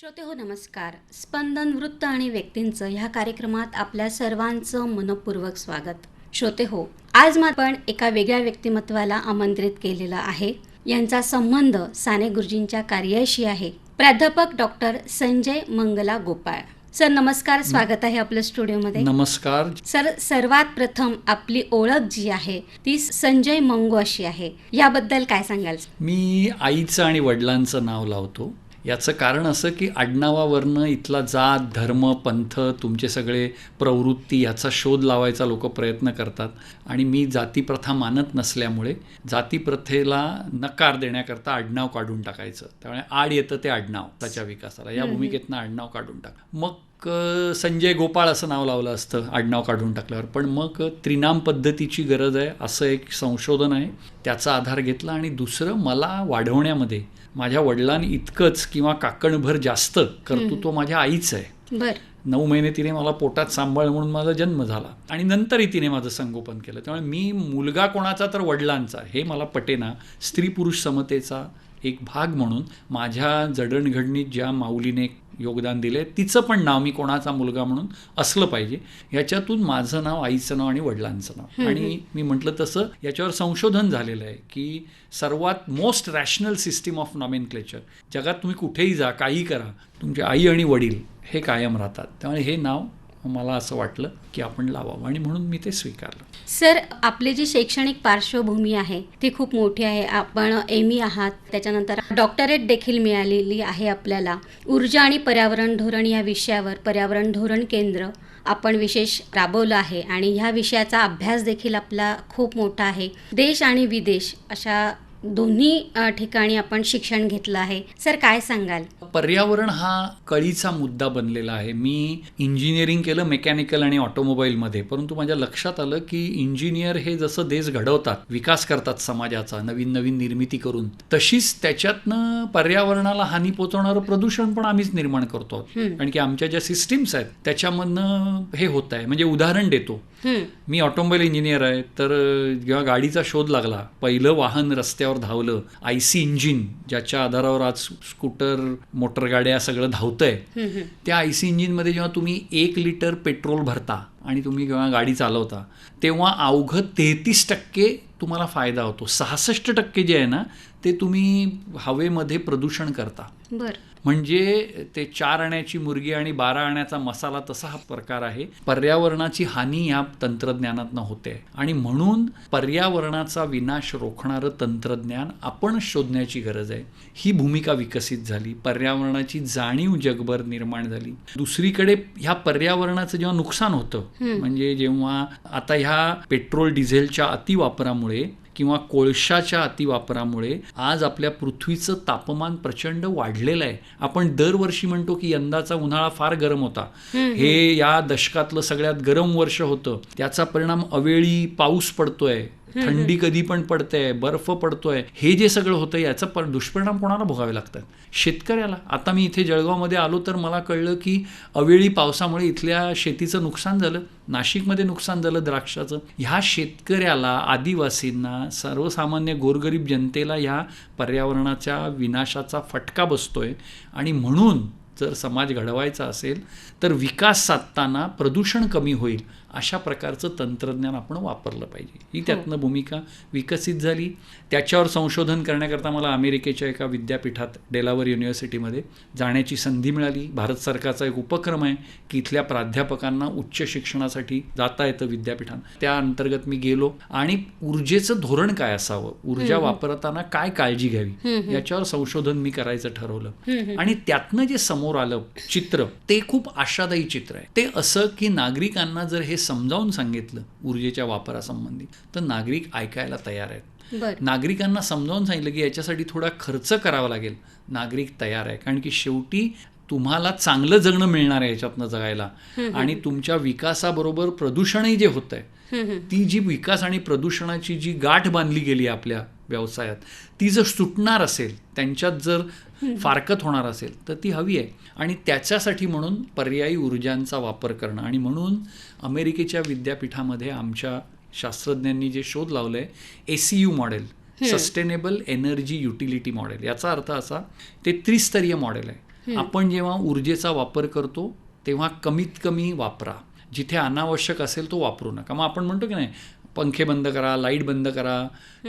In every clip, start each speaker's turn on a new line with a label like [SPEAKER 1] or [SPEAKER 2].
[SPEAKER 1] श्रोते हो नमस्कार. स्पंदन वृत्त आणि व्यक्तींचं ह्या कार्यक्रमात आपल्या सर्वांचं मनपूर्वक स्वागत. श्रोते हो आज आपण एका वेगळ्या व्यक्तिमत्वाला आमंत्रित केलेलं आहे. यांचा संबंध साने गुरुजींच्या कार्याशी आहे. प्राध्यापक डॉक्टर संजय मंगला गोपाळ. सर नमस्कार. स्वागत आहे आपल्या स्टुडिओमध्ये.
[SPEAKER 2] नमस्कार.
[SPEAKER 1] सर सर्वात प्रथम आपली ओळख जी आहे ती संजय मंगो अशी आहे. याबद्दल काय सांगाल?
[SPEAKER 2] मी आईचं आणि वडिलांचं नाव लावतो. याचं कारण असं की आडनावावरनं इथला जात धर्म पंथ तुमचे सगळे प्रवृत्ती याचा शोध लावायचा लोक प्रयत्न करतात. आणि मी जातीप्रथा मानत नसल्यामुळे जातीप्रथेला नकार देण्याकरता आडनाव काढून टाकायचं. त्यामुळे आड येतं ते आडनाव त्याच्या विकासाला. या भूमिकेतनं आडनाव काढून टाक. मग संजय गोपाळ असं नाव लावलं असतं आडनाव काढून टाकल्यावर. पण मग त्रिनाम पद्धतीची गरज आहे असं एक संशोधन आहे. त्याचा आधार घेतला आणि दुसरं मला वाढवण्यामध्ये माझ्या वडिलांनी इतकंच किंवा काकणभर जास्त कर्तृत्व माझ्या आईचं आहे.
[SPEAKER 1] बर.
[SPEAKER 2] नऊ महिने तिने मला पोटात सांभाळ म्हणून माझा जन्म झाला. आणि नंतरही तिने माझं संगोपन केलं. त्यामुळे मी मुलगा कोणाचा तर वडिलांचा हे मला पटेना स्त्री पुरुष समतेचा एक भाग म्हणून माझ्या जडणघडणीत ज्या माऊलीने योगदान दिले तिचं पण नाव मी कोणाचा मुलगा म्हणून असलं पाहिजे. याच्यातून माझं नाव आईचं नाव आणि वडिलांचं नाव. आणि मी म्हटलं तसं याच्यावर संशोधन झालेलं आहे की सर्वात most rational system of nomenclature जगात तुम्ही कुठेही जा काही करा तुमचे आई आणि वडील हे कायम राहतात. त्यामुळे हे नाव हो, मला असं वाटलं की आपण लावावं आणि म्हणून मी ते स्वीकारलं.
[SPEAKER 1] सर आपली जी शैक्षणिक पार्श्वभूमी आहे ती खूप मोठी आहे. आपण एम ई आहात त्याच्यानंतर डॉक्टरेट देखील मिळालेली आहे आपल्याला. ऊर्जा आणि पर्यावरण धोरण या विषयावर पर्यावरण धोरण केंद्र आपण विशेष राबवलं आहे आणि ह्या विषयाचा अभ्यास देखील आपला खूप मोठा आहे. देश आणि विदेश अशा दोन्ही ठिकाणी आपण शिक्षण घेतलं आहे. सर काय सांगाल?
[SPEAKER 2] पर्यावरण हा कळीचा मुद्दा बनलेला आहे. मी इंजिनिअरिंग केलं मेकॅनिकल आणि ऑटोमोबाईलमध्ये परंतु माझ्या लक्षात आलं की इंजिनियर हे जसं देश घडवतात विकास करतात समाजाचा नवीन नवीन निर्मिती करून तशीच त्याच्यातनं पर्यावरणाला हानी पोचवणारं प्रदूषण पण आम्हीच निर्माण करतो. कारण की आमच्या ज्या सिस्टीम्स आहेत त्याच्यामधनं हे होत आहे. म्हणजे उदाहरण देतो. मी ऑटोमोबाईल इंजिनियर आहे तर जेव्हा गाडीचा शोध लागला पहिलं वाहन रस्त्यावर धावलं. आय सी इंजिन ज्याच्या आधारावर आज स्कूटर मोटरगाड्या सगळं धावतंय. त्या आय सी इंजिनमध्ये जेव्हा तुम्ही एक लिटर पेट्रोल भरता आणि तुम्ही जेव्हा गाडी चालवता तेव्हा अवघं तेहतीस टक्के तुम्हाला फायदा होतो. सहासष्ट टक्के जे आहे ना ते तुम्ही हवेमध्ये प्रदूषण करता.
[SPEAKER 1] बर.
[SPEAKER 2] म्हणजे ते चार आण्याची मुर्गी आणि बारा आण्याचा मसाला तसा हा प्रकार आहे. पर्यावरणाची हानी या तंत्रज्ञानातनं होते. आणि म्हणून पर्यावरणाचा विनाश रोखणारं तंत्रज्ञान आपण शोधण्याची गरज आहे. ही भूमिका विकसित झाली. पर्यावरणाची जाणीव जगभर निर्माण झाली. दुसरीकडे ह्या पर्यावरणाचं जेव्हा नुकसान होतं म्हणजे जेव्हा आता ह्या पेट्रोल डिझेलच्या अतिवापरामुळे किंवा कोळशाच्या अतिवापरामुळे आज आपल्या पृथ्वीचं तापमान प्रचंड वाढलेलं आहे. आपण दरवर्षी म्हणतो की यंदाचा उन्हाळा फार गरम होता. हे या दशकातलं सगळ्यात गरम वर्ष होतं. त्याचा परिणाम अवेळी पाऊस पडतोय. थंडी कधी पण पडते बर्फ पडतोय हे जे सगळं होतं याचा पर दुष्परिणाम कोणाला भोगावे लागतात? शेतकऱ्याला. आता मी इथे जळगावमध्ये आलो तर मला कळलं की अवेळी पावसामुळे इथल्या शेतीचं नुकसान झालं. नाशिकमध्ये नुकसान झालं द्राक्षाचं. ह्या शेतकऱ्याला आदिवासींना सर्वसामान्य गोरगरीब जनतेला ह्या पर्यावरणाच्या विनाशाचा फटका बसतोय. आणि म्हणून जर समाज घडवायचा असेल तर विकास साधताना प्रदूषण कमी होईल. अशा प्रकारचं तंत्रज्ञान आपण वापरलं पाहिजे. ही त्यातनं भूमिका विकसित झाली. त्याच्यावर संशोधन करण्याकरता मला अमेरिकेच्या एका विद्यापीठात डेलावर युनिव्हर्सिटीमध्ये जाण्याची संधी मिळाली. भारत सरकारचा एक उपक्रम आहे की इथल्या प्राध्यापकांना उच्च शिक्षणासाठी जाता येतं विद्यापीठात. त्या अंतर्गत मी गेलो. आणि ऊर्जेचं धोरण काय असावं? ऊर्जा वापरताना काय काळजी घ्यावी? याच्यावर संशोधन मी करायचं ठरवलं. आणि त्यातनं जे समोर आलं चित्र ते खूप आशादायी चित्र आहे. ते असं की नागरिकांना जर हे समजावून सांगितलं ऊर्जेच्या वापरासंबंधी तर नागरिक ऐकायला तयार आहेत. नागरिकांना समजावून सांगितलं की याच्यासाठी थोडा खर्च करावा लागेल. नागरिक तयार आहे कारण की शेवटी तुम्हाला चांगलं जगणं मिळणार आहे याच्यातनं जगायला. आणि तुमच्या विकासाबरोबर प्रदूषणही जे होत आहे ती जी विकास आणि प्रदूषणाची जी गाठ बांधली गेली आपल्या व्यवसायात ती जर सुटणार असेल त्यांच्यात जर फारकत होणार असेल तर ती हवी आहे. आणि त्याच्यासाठी म्हणून पर्यायी ऊर्जांचा वापर करणं आणि म्हणून अमेरिकेच्या विद्यापीठामध्ये आमच्या शास्त्रज्ञांनी जे शोध लावलं आहे A C U model sustainable energy utility model याचा अर्थ असा ते त्रिस्तरीय मॉडेल आहे. आपण जेव्हा ऊर्जेचा वापर करतो तेव्हा कमीत कमी वापरा. जिथे अनावश्यक असेल तो वापरू नका. मग आपण म्हणतो की नाही पंखे बंद करा लाइट बंद करा.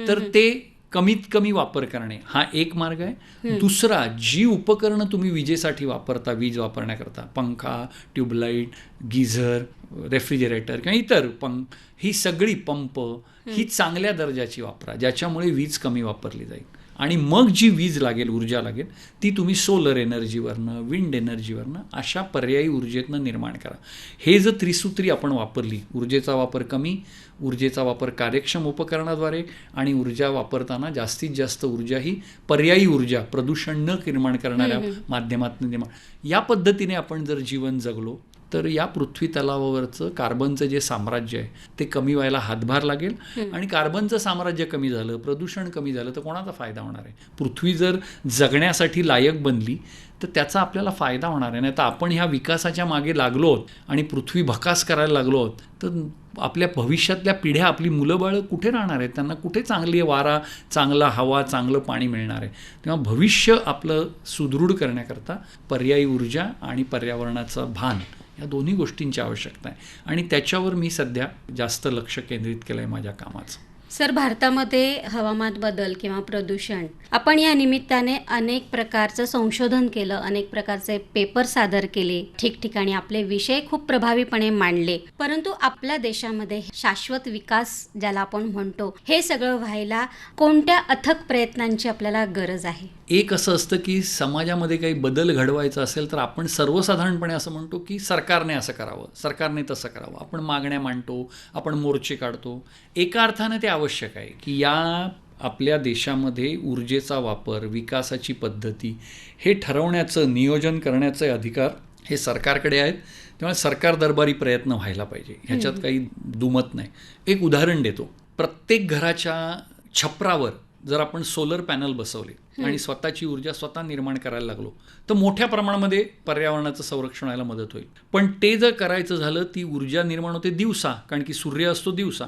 [SPEAKER 2] तर ते कमीत कमी वापर करणे हा एक मार्ग आहे. दुसरा जी उपकरणं तुम्ही विजेसाठी वापरता वीज वापरण्याकरता पंखा ट्यूबलाईट गिझर रेफ्रिजरेटर किंवा इतर पंख ही सगळी पंप ही चांगल्या दर्जाची वापरा ज्याच्यामुळे वीज कमी वापरली जाईल. आणि मग जी वीज लागेल ऊर्जा लागेल ती तुम्ही सोलर एनर्जीवरनं विंड एनर्जीवरनं अशा पर्यायी ऊर्जेतनं निर्माण करा. हे जर त्रिसूत्री आपण वापरली ऊर्जेचा वापर कमी ऊर्जेचा वापर कार्यक्षम उपकरणाद्वारे आणि ऊर्जा वापरताना जास्तीत जास्त ऊर्जा ही पर्यायी ऊर्जा प्रदूषण न निर्माण करणाऱ्या माध्यमातून निर्माण. या पद्धतीने आपण जर जीवन जगलो तर या पृथ्वी तलावावरचं कार्बनचं जे साम्राज्य आहे ते कमी व्हायला हातभार लागेल आणि कार्बनचं साम्राज्य कमी झालं प्रदूषण कमी झालं तर कोणाचा फायदा होणार आहे? पृथ्वी जर जगण्यासाठी लायक बनली तर त्याचा आपल्याला फायदा होणार आहे. नाही तर आपण ह्या विकासाच्या मागे लागलो आहोत आणि पृथ्वी भकास करायला लागलो आहोत तर आपल्या भविष्यातल्या पिढ्या आपली मुलं बाळं कुठे राहणार आहेत? त्यांना कुठे चांगली वारा चांगला हवा चांगलं पाणी मिळणार आहे? तेव्हा भविष्य आपलं सुदृढ करण्याकरता पर्यायी ऊर्जा आणि पर्यावरणाचं भान या दोन्ही गोष्टींची आवश्यकता आहे. आणि त्याच्यावर मी सध्या जास्त लक्ष केंद्रित केलं आहे माझ्या कामाचं.
[SPEAKER 1] सर भारतामध्ये हवामान बदल किंवा प्रदूषण आपण या निमित्ताने अनेक प्रकारचं संशोधन केलं अनेक प्रकारचे पेपर सादर केले ठिकठिकाणी आपले विषय खूप प्रभावीपणे मांडले. परंतु आपल्या देशामध्ये शाश्वत विकास ज्याला आपण म्हणतो हे सगळं व्हायला कोणत्या अथक प्रयत्नांची आपल्याला गरज आहे?
[SPEAKER 2] एक असं असतं की समाजामध्ये काही बदल घडवायचा असेल तर आपण सर्वसाधारणपणे असं म्हणतो की सरकारने असं करावं सरकारने तसं करावं. आपण मागण्या मांडतो आपण मोर्चे काढतो. एका अर्थाने ते आवश्यक आहे की या आपल्या देशामध्ये ऊर्जेचा वापर विकासाची पद्धती हे ठरवण्याचं नियोजन करण्याचे अधिकार हे सरकारकडे आहेत. तेव्हा सरकार दरबारी प्रयत्न व्हायला पाहिजे. ह्याच्यात काही दुमत नाही. एक उदाहरण देतो. प्रत्येक घराच्या छपरावर जर आपण सोलर पॅनल बसवले आणि स्वतःची ऊर्जा स्वतः निर्माण करायला लागलो तर मोठ्या प्रमाणामध्ये पर्यावरणाचं संरक्षण व्हायला मदत होईल. पण ते जर करायचं झालं ती ऊर्जा निर्माण होते दिवसा कारण की सूर्य असतो दिवसा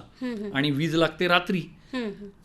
[SPEAKER 2] आणि वीज लागते रात्री.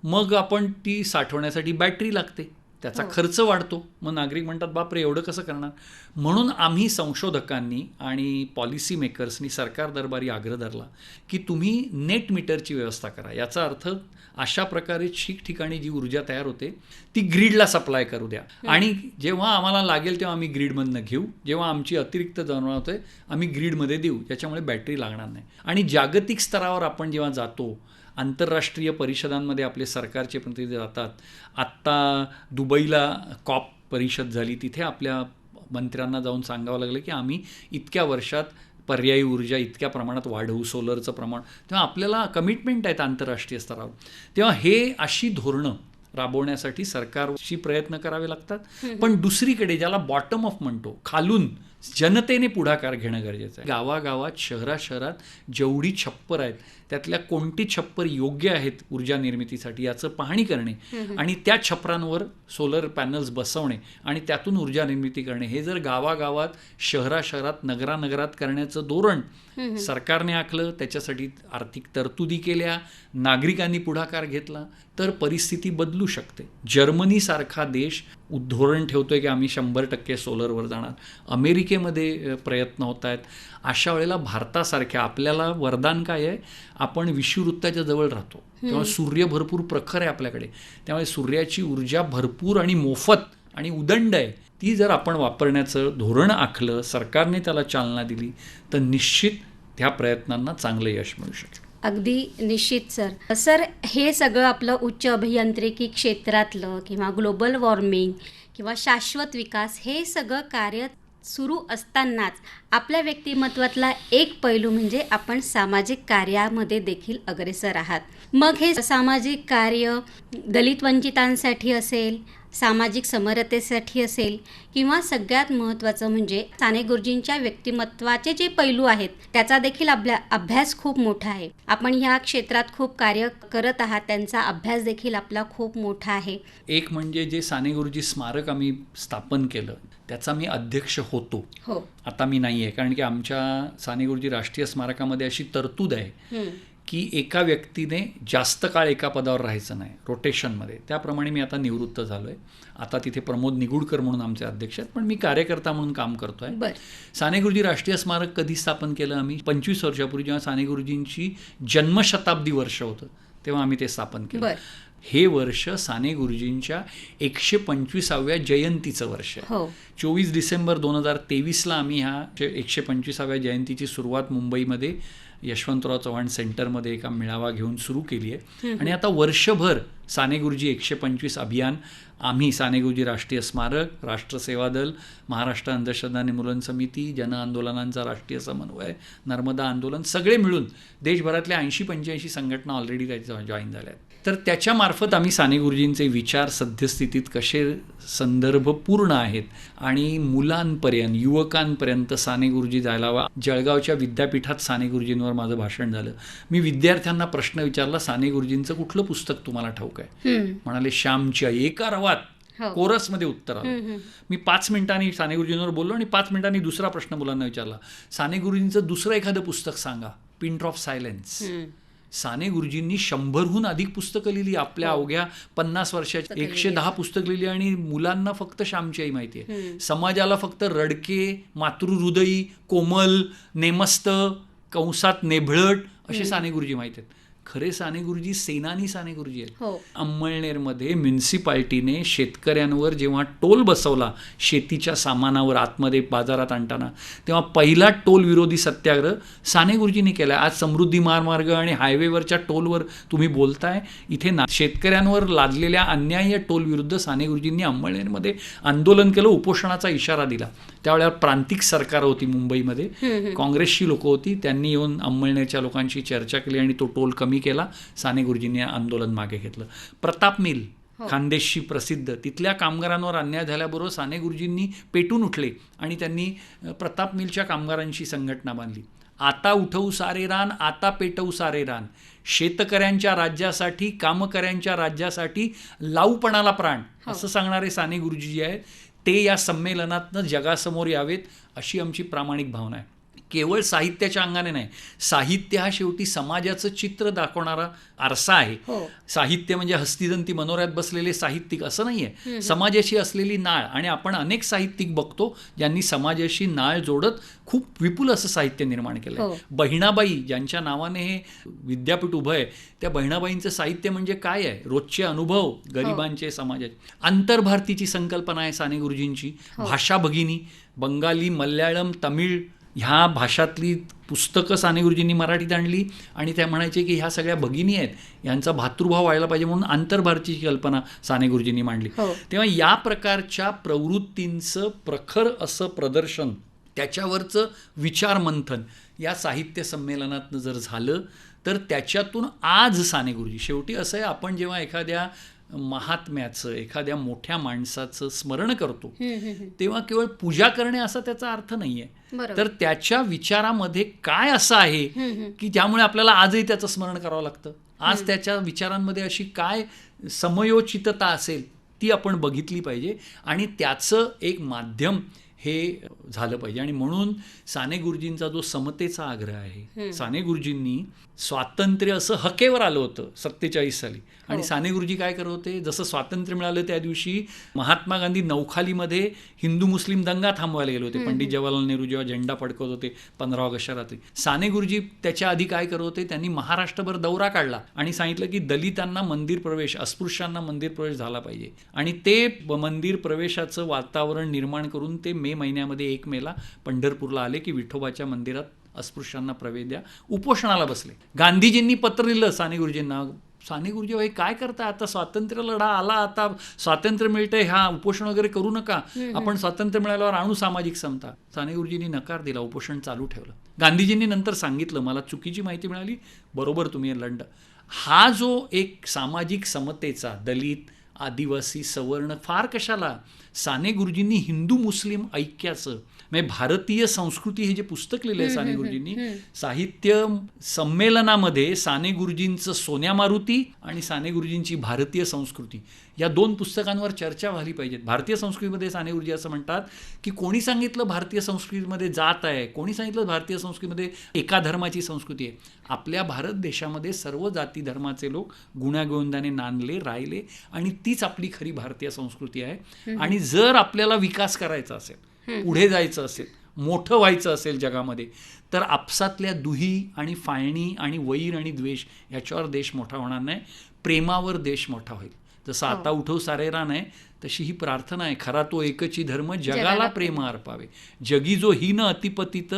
[SPEAKER 2] मग आपण ती साठवण्यासाठी बॅटरी लागते. त्याचा खर्च वाढतो. मग नागरिक म्हणतात बापरे एवढं कसं करणार? म्हणून आम्ही संशोधकांनी आणि पॉलिसी मेकर्सनी सरकार दरबारी आग्रह धरला की तुम्ही नेट मीटरची व्यवस्था करा. याचा अर्थ अशा प्रकारे ठिकठिकाणी जी ऊर्जा तयार होते ती ग्रीडला सप्लाय करू द्या. आणि जेव्हा आम्हाला लागेल तेव्हा आम्ही ग्रीडमधनं घेऊ. जेव्हा आमची अतिरिक्त होते आम्ही ग्रीडमध्ये देऊ. याच्यामुळे बॅटरी लागणार नाही. आणि जागतिक स्तरावर आपण जेव्हा जातो आंतरराष्ट्रीय परिषदांमध्ये आपले सरकारचे प्रतिनिधी जातात. आत्ता दुबईला कॉप परिषद झाली. तिथे आपल्या मंत्र्यांना जाऊन सांगावं लागलं की आम्ही इतक्या वर्षात पर्यायी ऊर्जा इतक्या प्रमाणात वाढवू सोलरचं प्रमाण. तेव्हा आपल्याला कमिटमेंट आहेत आंतरराष्ट्रीय स्तरावर. तेव्हा हे अशी धोरणं राबवण्यासाठी सरकारशी प्रयत्न करावे लागतात. पण दुसरीकडे ज्याला बॉटम ऑफ म्हणतो खालून जनतेने पुढाकार घेणं गरजेचं आहे. गावागावात शहरा शहरात जेवढी छप्पर आहेत त्यातल्या कोणती छप्पर योग्य आहेत ऊर्जा निर्मितीसाठी याचं पाहणी करणे आणि त्या छपरांवर सोलर पॅनल्स बसवणे आणि त्यातून ऊर्जा निर्मिती करणे हे जर गावागावात शहरा शहरात नगरानगरात करण्याचं धोरण सरकारने आखलं त्याच्यासाठी आर्थिक तरतुदी केल्या नागरिकांनी पुढाकार घेतला तर परिस्थिती बदलू शकते. जर्मनीसारखा देश धोरण ठेवतोय की आम्ही शंभर टक्के सोलरवर जाणार. अमेरिकेमध्ये प्रयत्न होत आहेत अशा वेळेला भारतासारख्या आपल्याला वरदान काय आहे? आपण विषुवृत्ताच्या जवळ राहतो. तेव्हा सूर्य भरपूर प्रखर आहे आपल्याकडे. त्यामुळे सूर्याची ऊर्जा भरपूर आणि मोफत आणि उदंड आहे. ती जर आपण वापरण्याचं धोरण आखलं सरकारने त्याला चालना दिली तर निश्चित ह्या प्रयत्नांना चांगलं यश मिळू शकेल.
[SPEAKER 1] अगदी निश्चित सर. सर हे सगळं आपलं उच्च अभियांत्रिकी क्षेत्रातलं किंवा ग्लोबल वॉर्मिंग किंवा शाश्वत विकास हे सगळं कार्य सुरू असतानाच आपल्या व्यक्तिमत्वातला एक पैलू म्हणजे आपण सामाजिक कार्यामध्ये देखील अग्रेसर आहात. मग हे सामाजिक कार्य दलित वंचितांसाठी असेल सामाजिक समरतेसाठी असेल किंवा सगळ्यात महत्त्वाचं म्हणजे साने गुरुजींच्या व्यक्तिमत्वाचे जे पैलू आहेत त्याचा देखील अभ्या अभ्यास खूप मोठा आहे. आपण ह्या क्षेत्रात खूप कार्य करत आहात त्यांचा अभ्यास देखील आपला खूप मोठा आहे.
[SPEAKER 2] एक म्हणजे जे साने गुरुजी स्मारक आम्ही स्थापन केलं त्याचा मी अध्यक्ष होतो.
[SPEAKER 1] हो.
[SPEAKER 2] आता मी नाही आहे कारण की आमच्या साने गुरुजी राष्ट्रीय स्मारकामध्ये अशी तरतूद आहे की एका व्यक्तीने जास्त काळ एका पदावर राहायचं नाही रोटेशनमध्ये त्याप्रमाणे मी आता निवृत्त झालो आहे आता तिथे प्रमोद निगुडकर म्हणून आमचे अध्यक्ष आहेत पण मी कार्यकर्ता म्हणून काम करतो आहे साने गुरुजी राष्ट्रीय स्मारक कधी स्थापन केलं आम्ही? पंचवीस वर्षापूर्वी जेव्हा साने गुरुजींची जन्मशताब्दी वर्ष होतं तेव्हा आम्ही ते स्थापन केलं. हे वर्ष साने गुरुजींच्या एकशे पंचवीसाव्या जयंतीचं वर्ष आहे.
[SPEAKER 1] हो.
[SPEAKER 2] चोवीस डिसेंबर दोन हजार तेवीसला आम्ही ह्या एकशे पंचवीसाव्या जयंतीची सुरुवात मुंबईमध्ये यशवंतराव चव्हाण सेंटरमध्ये एका मेळावा घेऊन सुरू केली आहे. आणि आता वर्षभर साने गुरुजी एकशे पंचवीस अभियान आम्ही साने गुरुजी राष्ट्रीय स्मारक राष्ट्रसेवा दल महाराष्ट्र अंधश्रद्धा निर्मूलन समिती जन आंदोलनांचा राष्ट्रीय समन्वय नर्मदा आंदोलन सगळे मिळून देशभरातल्या ऐंशी पंच्याऐंशी संघटना ऑलरेडी त्याच्या जॉईन झाल्या आहेत. तर त्याच्यामार्फत आम्ही साने गुरुजींचे विचार सद्यस्थितीत कसे संदर्भ पूर्ण आहेत आणि मुलांपर्यंत युवकांपर्यंत साने गुरुजी जायला हवा जळगावच्या विद्यापीठात साने गुरुजींवर माझं भाषण झालं मी विद्यार्थ्यांना प्रश्न विचारला साने गुरुजींचं कुठलं पुस्तक तुम्हाला ठाऊक आहे. म्हणाले श्यामची आई एका रवात
[SPEAKER 1] हो.
[SPEAKER 2] कोरसमध्ये उत्तर आलं. मी पाच मिनिटांनी साने गुरुजींवर बोललो आणि पाच मिनिटांनी दुसरा प्रश्न मुलांना विचारला साने गुरुजींचं दुसरं एखादं पुस्तक सांगा पिन ड्रॉप सायलेन्स. साने गुरुजींनी शंभरहून अधिक पुस्तकं लिहिली. आपल्या अवघ्या पन्नास वर्षाची एकशे. दहा पुस्तकं लिहिली आणि मुलांना फक्त श्यामची आई माहिती आहे. समाजाला फक्त रडके मातृहृदयी कोमल नेमस्त कंसात नेभळट असे साने गुरुजी माहिती आहेत. खरे साने गुरुजी सेनानी साने गुरुजी आहेत.
[SPEAKER 1] हो.
[SPEAKER 2] अंमळनेरमध्ये म्युन्सिपाल्टीने शेतकऱ्यांवर जेव्हा टोल बसवला शेतीच्या सामानावर आतमध्ये बाजारात आणताना तेव्हा पहिला टोल विरोधी सत्याग्रह साने गुरुजींनी केला आज समृद्धी महामार्ग आणि हायवेवरच्या टोलवर तुम्ही बोलताय इथे ना शेतकऱ्यांवर लादलेल्या अन्याय्य टोल विरुद्ध साने गुरुजींनी अंमळनेरमध्ये आंदोलन केलं उपोषणाचा इशारा दिला. त्यावेळेला प्रांतिक सरकार होती मुंबईमध्ये. काँग्रेसची लोक होती. त्यांनी येऊन अंमळनेरच्या लोकांशी चर्चा केली आणि तो टोल कमी केला. साने गुरुजींनी आंदोलन मागे घेतलं. प्रताप मिल खानदेशची प्रसिद्ध. तिथल्या कामगारांवर अन्याय झाल्याबरोबर साने गुरुजींनी पेटून उठले आणि त्यांनी प्रताप मिलच्या कामगारांची संघटना बांधली. आता उठवू सारे रान आता पेटवू सारे रान. शेतकऱ्यांच्या राज्यासाठी कामकऱ्यांच्या राज्यासाठी लावूपणाला प्राण. असं सांगणारे साने गुरुजी जे आहेत ते या संमेलनातनं जगासमोर यावेत अशी आमची प्रामाणिक भावना आहे. केवळ साहित्याच्या अंगाने नाही साहित्य हा शेवटी समाजाचं चित्र दाखवणारा आरसा आहे.
[SPEAKER 1] हो.
[SPEAKER 2] साहित्य म्हणजे हस्तिदंती मनोऱ्यात बसलेले साहित्यिक असं नाही आहे समाजाशी असलेली नाळ आणि आपण अनेक साहित्यिक बघतो ज्यांनी समाजाशी नाळ जोडत खूप विपुल असं साहित्य निर्माण केलं
[SPEAKER 1] हो.
[SPEAKER 2] बहिणाबाई ज्यांच्या नावाने हे विद्यापीठ उभं आहे त्या बहिणाबाईंचं साहित्य म्हणजे काय आहे? रोजचे अनुभव गरिबांचे समाजाचे. आंतरभारतीची संकल्पना आहे साने गुरुजींची. भाषा भगिनी बंगाली मल्याळम तमिळ ह्या भाषातली पुस्तकं साने गुरुजींनी मराठीत आणली आणि त्या म्हणायचे की ह्या सगळ्या भगिनी आहेत यांचा भातृभाव व्हायला पाहिजे म्हणून आंतरभारतीची कल्पना साने गुरुजींनी मांडली
[SPEAKER 1] हो.
[SPEAKER 2] तेव्हा या प्रकारच्या प्रवृत्तींचं प्रखर असं प्रदर्शन त्याच्यावरचं विचार मंथन या साहित्य संमेलनातनं जर झालं तर त्याच्यातून आज साने गुरुजी शेवटी असं आहे आपण जेव्हा एखाद्या महात्म्याचं एखाद्या मोठ्या माणसाचं स्मरण करतो. तेव्हा केवळ पूजा करणे असा त्याचा अर्थ नाही आहे
[SPEAKER 1] बरोबर.
[SPEAKER 2] तर त्याच्या विचारामध्ये काय असं आहे. की ज्यामुळे आपल्याला आजही त्याचं स्मरण करावं लागतं? आज त्याच्या विचारांमध्ये अशी काय समयोचितता असेल ती आपण बघितली पाहिजे. आणि त्याचं एक माध्यम हे झालं पाहिजे. आणि म्हणून साने गुरुजींचा जो समतेचा आग्रह आहे साने गुरुजींनी स्वातंत्र्य असं हकेवर आलं होतं सत्तेचाळीस साली. आणि साने गुरुजी काय करत होते? जसं स्वातंत्र्य मिळालं त्या दिवशी महात्मा गांधी नौखालीमध्ये हिंदू मुस्लिम दंगा थांबवायला गेले होते. पंडित जवाहरलाल नेहरू जेव्हा झेंडा फडकवत होते पंधरा ऑगस्टच्या रात्री. साने गुरुजी त्याच्या आधी काय करत होते? त्यांनी महाराष्ट्रभर दौरा काढला आणि सांगितलं की दलितांना मंदिर प्रवेश अस्पृश्यांना मंदिर प्रवेश झाला पाहिजे. आणि ते मंदिर प्रवेशाचं वातावरण निर्माण करून ते मे महिन्यामध्ये एक मेला पंढरपूरला आले की विठोबाच्या मंदिरात अस्पृश्यांना प्रवेश द्या. उपोषणाला बसले. गांधीजींनी पत्र लिहिलं साने गुरुजींना. साने गुरुजी हे काय करता आता स्वातंत्र्य लढा आला. आता स्वातंत्र्य मिळतंय. ह्या उपोषण वगैरे करू नका. आपण स्वातंत्र्य मिळाल्यावर आणू सामाजिक समता. साने गुरुजींनी नकार दिला. उपोषण चालू ठेवलं. गांधीजींनी नंतर सांगितलं मला चुकीची माहिती मिळाली. बरोबर तुम्ही लढ. हा जो एक सामाजिक समतेचा दलित आदिवासी सवर्ण फार कशाला? साने गुरुजींनी हिंदू मुस्लिम ऐक्याचं म्हणजे भारतीय संस्कृती हे जे पुस्तक लिहिलं आहे साने गुरुजींनी साहित्य संमेलनामध्ये साने गुरुजींचं सोन्या मारुती आणि साने गुरुजींची भारतीय संस्कृती या दोन पुस्तकांवर चर्चा झाली पाहिजेत. भारतीय संस्कृतीमध्ये साने गुरुजी असं म्हणतात की कोणी सांगितलं भारतीय संस्कृतीमध्ये जात आहे कोणी सांगितलं भारतीय संस्कृतीमध्ये एका धर्माची संस्कृती आहे. आपल्या भारत देशामध्ये सर्व जाती धर्माचे लोक गुण्यागोविंदाने नांदले राहिले आणि तीच आपली खरी भारतीय संस्कृती आहे. आणि जर आपल्याला विकास करायचा असेल पुढे जायचं असेल मोठं व्हायचं असेल जगामध्ये तर आपसातल्या दुही आणि फाळणी आणि वैर आणि द्वेष याच्यावर देश मोठा होणार नाही प्रेमावर देश मोठा होईल. जसं आता उठव सारेरा नाही तशी ही प्रार्थना आहे खरा तो एकची धर्म जगाला प्रेम. अर्पावे. जगी जो हीन अतिपतित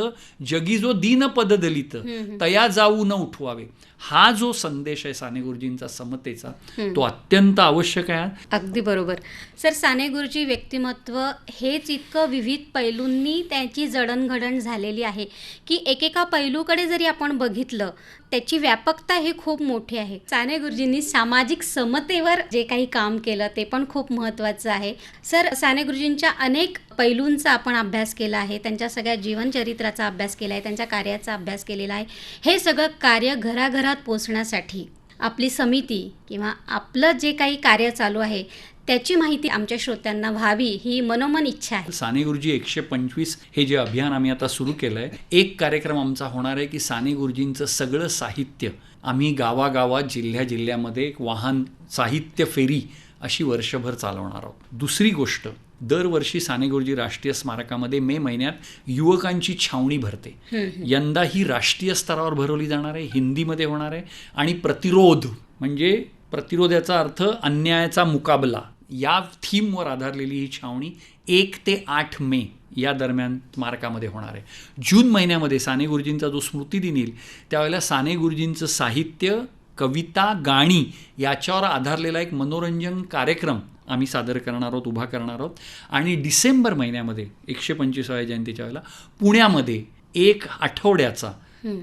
[SPEAKER 2] जगी जो दीन पद दलित तया जाऊ न उठवावे. हा जो संदेश आहे साने गुरुजींचा समतेचा तो अत्यंत आवश्यक आहे.
[SPEAKER 1] अगदी बरोबर. सर साने गुरुजी व्यक्तिमत्व हेच इतकं विविध पैलूंनी त्याची जडणघडण झालेली आहे की एकेका पैलूकडे जरी आपण बघितलं त्याची व्यापकता ही खूप मोठी आहे. साने गुरुजींनी सामाजिक समतेवर जे काही काम केलं ते पण खूप महत्त्वाचं आहे. सर साने गुरुजींच्या अनेक पैलूंचा आपण अभ्यास केला आहे त्यांच्या सगळ्या जीवनचरित्राचा अभ्यास केला आहे त्यांच्या कार्याचा अभ्यास केलेला आहे. हे सगळं कार्य घराघरात पोचण्यासाठी आपली समिती किंवा आपलं जे काही कार्य चालू आहे त्याची माहिती आमच्या श्रोत्यांना व्हावी ही मनोमन इच्छा आहे.
[SPEAKER 2] साने गुरुजी एकशे पंचवीस हे जे अभियान आम्ही आता सुरू केलं आहे एक कार्यक्रम आमचा होणार आहे की साने गुरुजींचं सगळं साहित्य आम्ही गावागावात जिल्ह्या जिल्ह्यामध्ये एक वाहन साहित्य फेरी अशी वर्षभर चालवणार आहोत. दुसरी गोष्ट दरवर्षी साने गुरुजी राष्ट्रीय स्मारकामध्ये मे महिन्यात युवकांची छावणी भरते. यंदा ही राष्ट्रीय स्तरावर भरवली जाणार आहे हिंदीमध्ये होणार आहे आणि प्रतिरोध म्हणजे प्रतिरोधाचा अर्थ अन्यायाचा मुकाबला या थीमवर आधारलेली ही छावणी एक ते आठ मे या दरम्यान स्मारकामध्ये होणार आहे. जून महिन्यामध्ये साने गुरुजींचा जो स्मृतिदिन येईल त्यावेळेला साने गुरुजींचं साहित्य कविता गाणी याच्यावर आधारलेला एक मनोरंजन कार्यक्रम आम्ही सादर करणार आहोत उभा करणार आहोत. आणि डिसेंबर महिन्यामध्ये एकशे पंचवीसाव्या जयंतीच्या वेळेला पुण्यामध्ये एक आठवड्याचा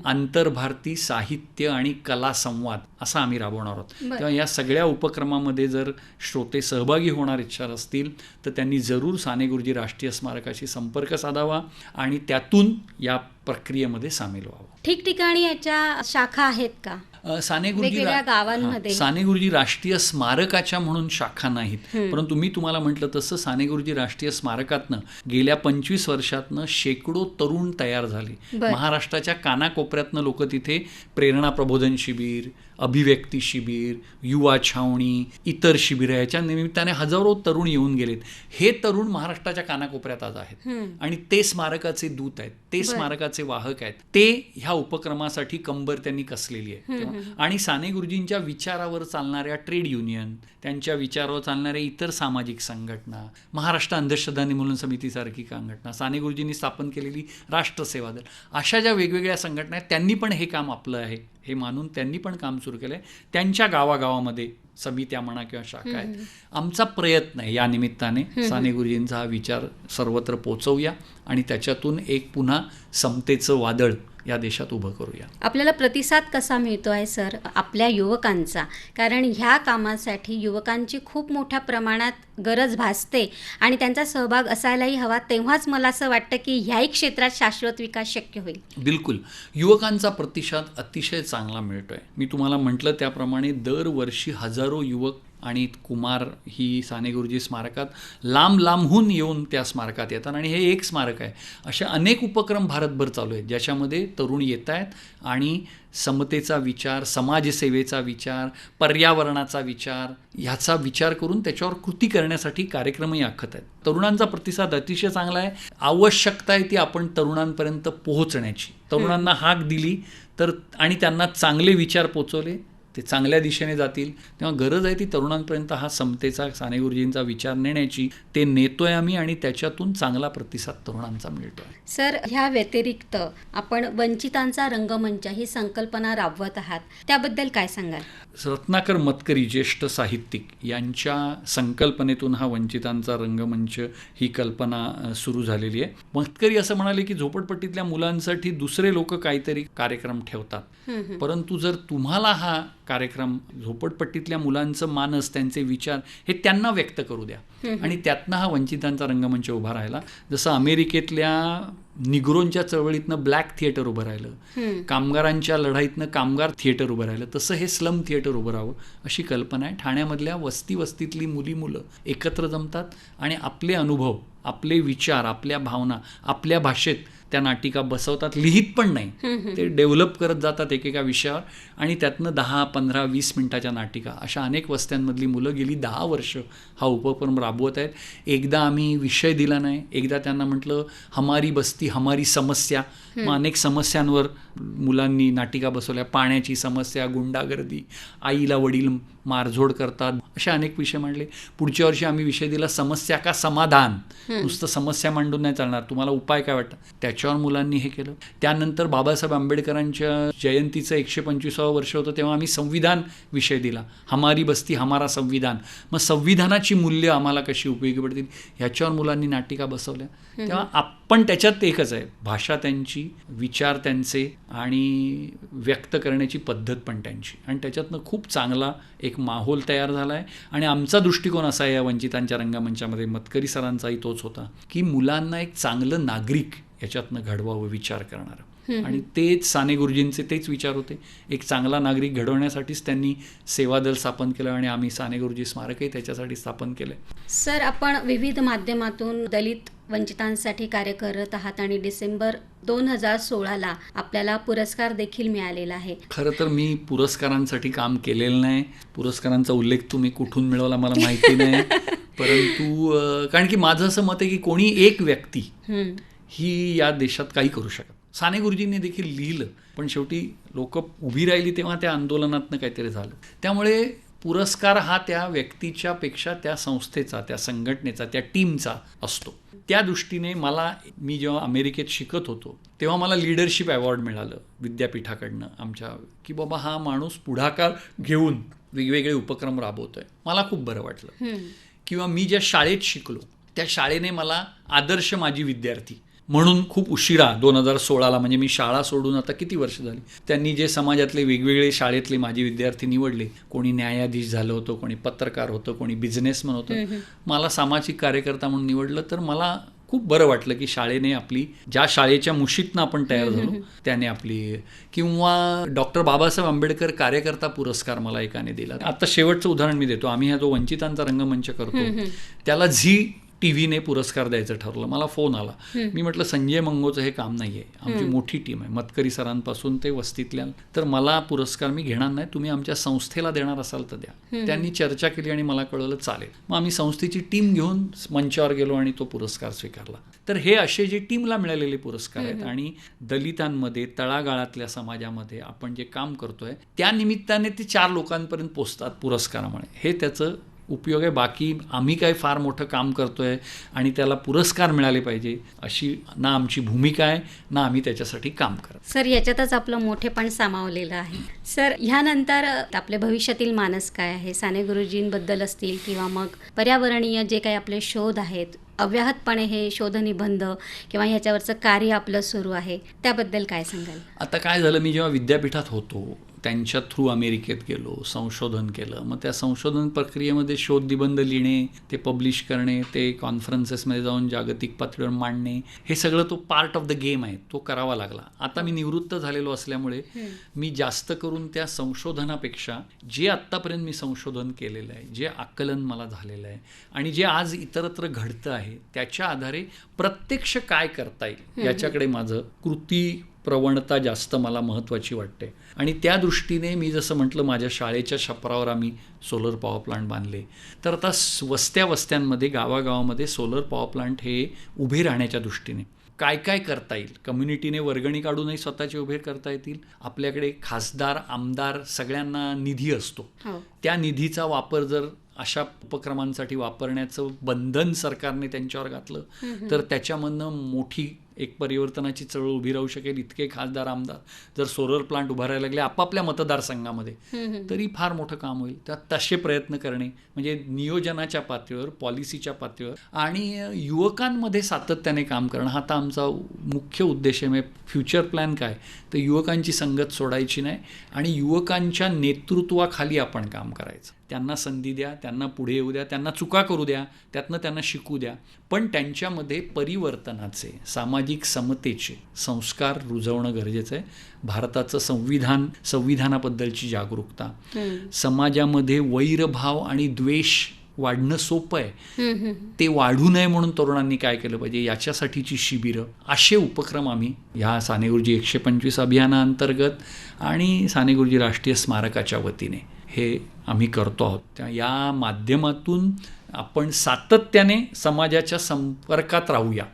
[SPEAKER 2] आंतरभारती साहित्य आणि कला संवाद असा आम्ही राबवणार आहोत. तेव्हा या सगळ्या उपक्रमामध्ये जर श्रोते सहभागी होणार इच्छा असतील तर त्यांनी जरूर साने गुरुजी राष्ट्रीय स्मारकाशी संपर्क साधावा आणि त्यातून या प्रक्रियेमध्ये सामील व्हावं.
[SPEAKER 1] ठिकठिकाणी याच्या शाखा आहेत का?
[SPEAKER 2] साने गुरुजी
[SPEAKER 1] गावांमध्ये.
[SPEAKER 2] साने गुरुजी राष्ट्रीय स्मारकाच्या म्हणून शाखा नाहीत परंतु मी तुम्हाला म्हटलं तसं साने गुरुजी राष्ट्रीय स्मारकातनं गेल्या पंचवीस वर्षातनं शेकडो तरुण तयार झाले. महाराष्ट्राच्या कानाकोपऱ्यातनं लोक तिथे प्रेरणा प्रबोधन शिबिर अभिव्यक्ती शिबिर युवा छावणी इतर शिबिरं याच्या निमित्ताने हजारो तरुण येऊन गेलेत. हे तरुण महाराष्ट्राच्या कानाकोपऱ्यात आज आहेत. आणि ते स्मारकाचे दूत आहेत. ते स्मारकाचे वाहक आहेत. ते ह्या उपक्रमासाठी कंबर त्यांनी कसलेली आहे. आणि साने गुरुजींच्या विचारावर चालणाऱ्या ट्रेड युनियन त्यांच्या विचारावर चालणाऱ्या इतर सामाजिक संघटना महाराष्ट्र अंधश्रद्धा निर्मूलन समितीसारखी संघटना साने गुरुजींनी स्थापन केलेली राष्ट्रसेवा दल अशा ज्या वेगवेगळ्या संघटना आहेत त्यांनी पण हे काम आपलं आहे. हे मानून त्यांनी पण काम सुरू केलं आहे त्यांच्या गावागावामध्ये समित्या म्हणा किंवा शाखा आहेत. आमचा प्रयत्न आहे या निमित्ताने साने गुरुजींचा हा विचार सर्वत्र पोचवूया आणि त्याच्यातून एक पुन्हा समतेचं वादळ या देशात उभं करूया.
[SPEAKER 1] आपल्याला प्रतिसाद कसा मिळतो आहे सर? आपल्या युवकांचा. कारण ह्या कामासाठी युवकांची खूप मोठ्या प्रमाणात गरज भासते आणि त्यांचा सहभाग असायलाही हवा तेव्हाच मला असं वाटतं की ह्याही क्षेत्रात शाश्वत विकास शक्य होईल.
[SPEAKER 2] बिलकुल. युवकांचा प्रतिसाद अतिशय चांगला मिळतोय. मी तुम्हाला म्हटलं त्याप्रमाणे दरवर्षी हजारो युवक आणि कुमार ही साने गुरुजी स्मारकात लांब लांबहून येऊन त्या स्मारकात येतात. आणि हे एक स्मारक आहे. अशा अनेक उपक्रम भारतभर चालू आहेत ज्याच्यामध्ये तरुण येत आहेत आणि समतेचा विचार समाजसेवेचा विचार पर्यावरणाचा विचार ह्याचा विचार करून त्याच्यावर कृती करण्यासाठी कार्यक्रमही आखत आहेत. तरुणांचा प्रतिसाद अतिशय चांगला आहे. आवश्यकता आहे ती आपण तरुणांपर्यंत पोहोचण्याची. तरुणांना हाक दिली तर आणि त्यांना चांगले विचार पोचवले. ते चांगल्या दिशेने जातील तेव्हा गरज आहे ती तरुणांपर्यंत हा समतेचा साने गुरुजींचा विचार नेण्याची. ते नेतोय आम्ही आणि त्याच्यातून चांगला प्रतिसाद तरुणांचा मिळतोय.
[SPEAKER 1] सर ह्या व्यतिरिक्त आपण वंचितांचा रंगमंच ही संकल्पना राबवत आहात. त्याबद्दल काय सांगाल?
[SPEAKER 2] रत्नाकर मतकरी ज्येष्ठ साहित्यिक यांच्या संकल्पनेतून हा वंचितांचा रंगमंच ही कल्पना सुरू झालेली आहे. मतकरी असं म्हणाले की झोपडपट्टीतल्या मुलांसाठी दुसरे लोक काहीतरी कार्यक्रम ठेवतात. परंतु जर तुम्हाला हा कार्यक्रम झोपडपट्टीतल्या मुलांचं मानस त्यांचे विचार हे त्यांना व्यक्त करू द्या. आणि त्यातनं हा वंचितांचा रंगमंच उभा राहिला. जसं अमेरिकेतल्या निग्रोंच्या चळवळीतनं ब्लॅक थिएटर उभं राहिलं. कामगारांच्या लढाईतनं कामगार थिएटर उभं राहिलं. तसं हे स्लम थिएटर उभं राहावं अशी कल्पना आहे. ठाण्यामधल्या वस्ती वस्तीतली मुली मुलं एकत्र जमतात आणि आपले अनुभव आपले विचार आपल्या भावना आपल्या भाषेत त्या नाटिका बसवतात लिहित पण नाही. ते डेव्हलप करत जातात एकेका विषयावर आणि त्यातनं दहा पंधरा वीस मिनिटाच्या नाटिका. अशा अनेक वस्त्यांमधली मुलं गेली दहा वर्ष हा उपक्रम राबवत आहेत. एकदा आम्ही विषय दिला नाही. एकदा त्यांना म्हटलं हमारी बस्ती हमारी समस्या. मग अनेक समस्यांवर मुलांनी नाटिका बसवल्या. पाण्याची समस्या गुंडागर्दी आईला वडील मारझोड करतात. असे अनेक विषय मांडले. पुढच्या वर्षी आम्ही विषय दिला समस्या का समाधान? नुसतं समस्या मांडून नाही चालणार. तुम्हाला उपाय काय वाटतं? त्याच्यावर मुलांनी हे केलं. त्यानंतर बाबासाहेब आंबेडकरांच्या जयंतीचं एकशे पंचवीसावं वर्ष होतं तेव्हा आम्ही संविधान विषय दिला. हमारी बस्ती हमारा संविधान. मग संविधानाची मूल्य आम्हाला कशी उपयोगी पडतील? ह्याच्यावर मुलांनी नाटिका बसवल्या. तेव्हा आपण त्याच्यात एकच आहे. भाषा त्यांची विचार त्यांचे आणि व्यक्त करण्याची पद्धत पण त्यांची. आणि त्याच्यातनं खूप चांगला एक माहोल तयार झाला आहे आणि आमचा दृष्टिकोन असा आहे या वंचितांच्या रंगमंचामध्ये मतकरी सरांचाही तोच होता की मुलांना एक चांगलं नागरिक याच्यातनं घडवावं विचार करणारं. आणि तेच साने गुरुजींचे तेच विचार होते. एक चांगला नागरिक घडवण्यासाठीच त्यांनी सेवा दल स्थापन केलं आणि आम्ही साने गुरुजी स्मारकही त्याच्यासाठी स्थापन केलं.
[SPEAKER 1] सर आपण विविध माध्यमातून दलित वंचितांसाठी कार्य करत आहात आणि डिसेंबर दोन हजार सोळाला आपल्याला पुरस्कार देखील मिळालेला आहे.
[SPEAKER 2] खरं तर मी पुरस्कारांसाठी काम केलेलं नाही. पुरस्कारांचा उल्लेख तुम्ही कुठून मिळवला मला माहिती नाही. परंतु कारण की माझं असं मत आहे की कोणी एक व्यक्ती. ही या देशात काही करू शकत साने गुरुजींनी देखील लिहिलं पण शेवटी लोक उभी राहिली तेव्हा त्या आंदोलनातनं काहीतरी झालं. त्यामुळे पुरस्कार हा त्या व्यक्तीच्या पेक्षा त्या संस्थेचा त्या संघटनेचा त्या टीमचा असतो. त्या दृष्टीने मला मी जेव्हा अमेरिकेत शिकत होतो तेव्हा मला लिडरशिप अवॉर्ड मिळालं विद्यापीठाकडनं आमच्या की बाबा हा माणूस पुढाकार घेऊन वेगवेगळे उपक्रम राबवतोय. मला खूप बरं वाटलं. किंवा मी ज्या शाळेत शिकलो त्या शाळेने मला आदर्श माझी विद्यार्थी म्हणून खूप उशिरा दोन हजार सोळाला म्हणजे मी शाळा सोडून आता किती वर्ष झाली? त्यांनी जे समाजातले वेगवेगळे शाळेतले माझे विद्यार्थी निवडले कोणी न्यायाधीश झालं होतं कोणी पत्रकार होतं कोणी बिझनेसमन होतं मला सामाजिक कार्यकर्ता म्हणून निवडलं तर मला खूप बरं वाटलं की शाळेने आपली ज्या शाळेच्या मुशीतनं आपण तयार झालो त्याने आपली किंवा डॉक्टर बाबासाहेब आंबेडकर कार्यकर्ता पुरस्कार मला एकाने दिला. आता शेवटचं उदाहरण मी देतो. आम्ही हा जो वंचितांचा रंगमंच करतो त्याला झी टी व्हीने पुरस्कार द्यायचं ठरलं. मला फोन आला. मी म्हटलं संजय मंगोचं हे काम नाही आहे आमची मोठी टीम आहे. मतकरी सरांपासून ते वस्तीतल्या. तर मला पुरस्कार मी घेणार नाही. तुम्ही आमच्या संस्थेला देणार असाल तर द्या. त्यांनी चर्चा केली आणि मला कळलं चालेल. मग आम्ही संस्थेची टीम घेऊन मंचावर गेलो आणि तो पुरस्कार स्वीकारला. तर हे असे जे टीमला मिळालेले पुरस्कार आहेत आणि दलितांमध्ये तळागाळातल्या समाजामध्ये आपण जे काम करतोय त्या निमित्ताने ते चार लोकांपर्यंत पोचतात पुरस्कारामुळे. हे त्याचं उपयोग आहे. बाकी आम्ही काय फार मोठं काम करतोय आणि त्याला पुरस्कार मिळाले पाहिजे अशी ना आमची भूमिका आहे ना आम्ही त्याच्यासाठी काम करत.
[SPEAKER 1] सर याच्यातच आपलं मोठेपण सामावलेलं आहे. सर ह्यानंतर आपले भविष्यातील मानस काय आहे? साने गुरुजींबद्दल असतील किंवा मग पर्यावरणीय जे काही आपले शोध आहेत अव्याहतपणे हे शोधनिबंध किंवा ह्याच्यावरचं कार्य आपलं सुरू आहे त्याबद्दल काय सांगाल?
[SPEAKER 2] आता काय झालं मी जेव्हा विद्यापीठात होतो त्यांच्या थ्रू अमेरिकेत गेलो संशोधन केलं. मग त्या संशोधन प्रक्रियेमध्ये शोध निबंध लिहिणे ते पब्लिश करणे ते कॉन्फरन्सेसमध्ये जाऊन जागतिक पातळीवर मांडणे हे सगळं तो पार्ट ऑफ द गेम आहे तो करावा लागला. आता मी निवृत्त झालेलो असल्यामुळे मी जास्त करून त्या संशोधनापेक्षा जे आत्तापर्यंत मी संशोधन केलेलं आहे जे आकलन मला झालेलं आहे आणि जे आज इतरत्र घडतं आहे त्याच्या आधारे प्रत्यक्ष काय करता येईल याच्याकडे माझं कृती प्रवणता जास्त मला महत्त्वाची वाटते. आणि त्या दृष्टीने मी जसं म्हटलं माझ्या शाळेच्या छपरावर आम्ही सोलर पॉवर प्लांट बांधले. तर आता वस्त्या वस्त्यांमध्ये गावागावामध्ये सोलर पॉवर प्लांट हे उभे राहण्याच्या दृष्टीने. काय काय करता येईल? कम्युनिटीने वर्गणी काढूनही स्वतःचे उभे करता येतील? आपल्याकडे खासदार आमदार सगळ्यांना निधी असतो.
[SPEAKER 1] हो.
[SPEAKER 2] त्या निधीचा वापर जर अशा उपक्रमांसाठी वापरण्याचं बंधन सरकारने त्यांच्यावर घातलं तर त्याच्यामधनं मोठी एक परिवर्तनाची चळवळ उभी राहू शकेल इतके खासदार आमदार जर सोलर प्लांट उभारायला लागले आपापल्या मतदारसंघामध्ये. तरी फार मोठं काम होईल. तर तसे प्रयत्न करणे म्हणजे नियोजनाच्या पातळीवर पॉलिसीच्या पातळीवर आणि युवकांमध्ये सातत्याने काम करणं. हा आता आमचा मुख्य उद्देश आहे. म्हणजे फ्युचर प्लॅन काय? तर युवकांची संगत सोडायची नाही आणि युवकांच्या नेतृत्वाखाली आपण काम करायचं. त्यांना संधी द्या त्यांना पुढे येऊ द्या त्यांना चुका करू द्या त्यातनं त्यांना शिकू द्या. पण त्यांच्यामध्ये परिवर्तनाचे सामाजिक समतेचे संस्कार रुजवणं गरजेचं आहे. भारताचं संविधान संविधानाबद्दलची जागरूकता. समाजामध्ये वैरभाव आणि द्वेष वाढणं सोपं आहे. ते वाढू नये म्हणून तरुणांनी काय केलं पाहिजे? याच्यासाठीची शिबिरं. असे उपक्रम आम्ही ह्या साने गुरुजी एकशे पंचवीस अभियानाअंतर्गत आणि साने गुरुजी राष्ट्रीय स्मारकाच्या वतीने हे आम्ही करतो आहोत. त्या या माध्यमातून आपण सातत्याने समाजाच्या संपर्कात राहूया.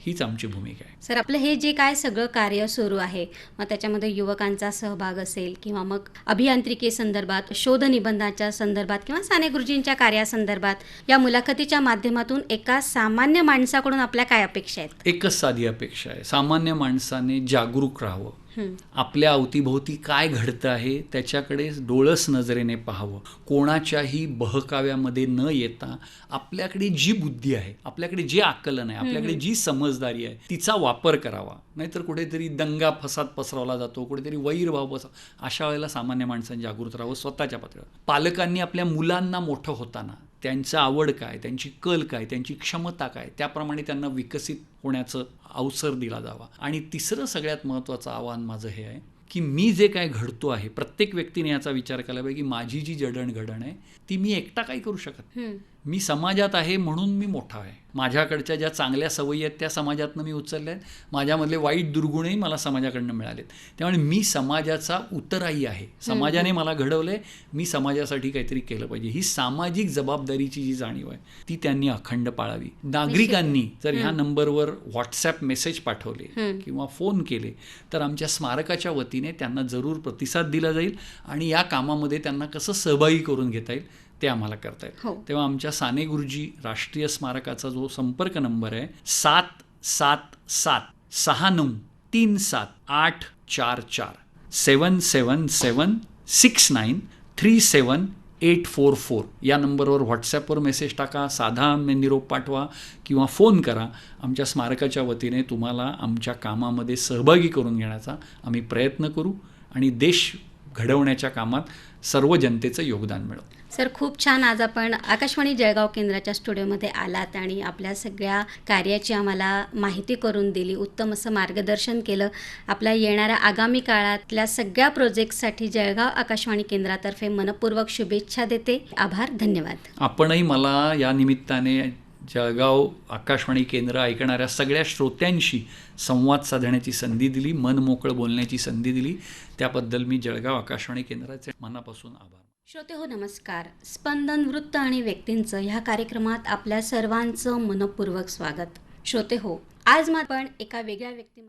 [SPEAKER 2] हीच आमची भूमिका आहे.
[SPEAKER 1] सर आपलं हे जे काय सगळं कार्य सुरू आहे मग त्याच्यामध्ये युवकांचा सहभाग असेल किंवा मग अभियांत्रिकी संदर्भात शोध निबंधाच्या संदर्भात किंवा साने गुरुजींच्या कार्यासंदर्भात या मुलाखतीच्या माध्यमातून एका सामान्य माणसाकडून आपल्या काय अपेक्षा आहेत?
[SPEAKER 2] एकच साधी अपेक्षा आहे. सामान्य माणसाने जागरूक राहावं. आपल्या अवतीभोवती काय घडतं आहे त्याच्याकडे डोळस नजरेने पाहावं. कोणाच्याही बहकाव्यामध्ये न येता आपल्याकडे जी बुद्धी आहे आपल्याकडे जे आकलन आहे आपल्याकडे जी समजदारी आहे तिचा वापर करावा. नाहीतर कुठेतरी दंगा फसाद पसरवला जातो कुठेतरी वैरभाव पसर अशा वेळेला सामान्य माणसांनी जागृत राहावं स्वतःच्या पातळीवर. पालकांनी आपल्या मुलांना मोठं होताना त्यांचं आवड काय त्यांची कल काय त्यांची क्षमता काय त्याप्रमाणे त्यांना विकसित होण्याचं अवसर दिला जावा. आणि तिसरं सगळ्यात महत्त्वाचं आव्हान माझं हे आहे की मी जे काय घडतो आहे प्रत्येक व्यक्तीने याचा विचार केला पाहिजे की माझी जी जडणघडण आहे ती मी एकटा काही करू शकत मी समाजात आहे म्हणून मी मोठा आहे. माझ्याकडच्या ज्या चांगल्या सवयी आहेत त्या समाजातनं मी उचलल्या आहेत. माझ्यामधले वाईट दुर्गुणही मला समाजाकडनं मिळालेत. त्यामुळे मी समाजाचा उतराई आहे. समाजाने मला घडवलं आहे मी समाजासाठी काहीतरी केलं पाहिजे. ही सामाजिक जबाबदारीची जी जाणीव आहे ती त्यांनी अखंड पाळावी. नागरिकांनी जर ह्या नंबरवर व्हॉट्सॲप मेसेज पाठवले. किंवा फोन केले तर आमच्या स्मारकाच्या वतीने त्यांना जरूर प्रतिसाद दिला जाईल आणि या कामामध्ये त्यांना कसं सहभागी करून घेता येईल ते आम्हाला करता येईल
[SPEAKER 1] हो.
[SPEAKER 2] तेव्हा आमच्या साने गुरुजी राष्ट्रीय स्मारकाचा जो संपर्क नंबर आहे सात सात सात सहा नऊ तीन सात आठ चार चार seven seven seven six nine three seven eight four four या नंबरवर व्हॉट्सॲपवर मेसेज टाका साधा मे- निरोप पाठवा किंवा फोन करा. आमच्या स्मारकाच्या वतीने तुम्हाला आमच्या कामामध्ये सहभागी करून घेण्याचा आम्ही प्रयत्न करू आणि देश घडवण्याच्या कामात सर्व जनतेचं योगदान मिळवू.
[SPEAKER 1] सर खूप छान. आज आपण आकाशवाणी जळगाव केंद्राच्या स्टुडिओमध्ये आलात आणि आपल्या सगळ्या कार्याची आम्हाला माहिती करून दिली उत्तम असं मार्गदर्शन केलं. आपल्या येणाऱ्या आगामी काळातल्या सगळ्या प्रोजेक्टसाठी जळगाव आकाशवाणी केंद्रातर्फे मनपूर्वक शुभेच्छा देते. आभार धन्यवाद.
[SPEAKER 2] आपणही मला या निमित्ताने जळगाव आकाशवाणी केंद्र ऐकणाऱ्या सगळ्या श्रोत्यांशी संवाद साधण्याची संधी दिली मन मोकळं बोलण्याची संधी दिली. त्याबद्दल मी जळगाव आकाशवाणी केंद्राचे मनापासून आभार.
[SPEAKER 1] श्रोते हो नमस्कार. स्पंदन वृत्त आणि व्यक्तींचं ह्या कार्यक्रमात आपल्या सर्वांचं मनपूर्वक स्वागत. श्रोते हो आज आपण एका वेगळ्या व्यक्तिमत्व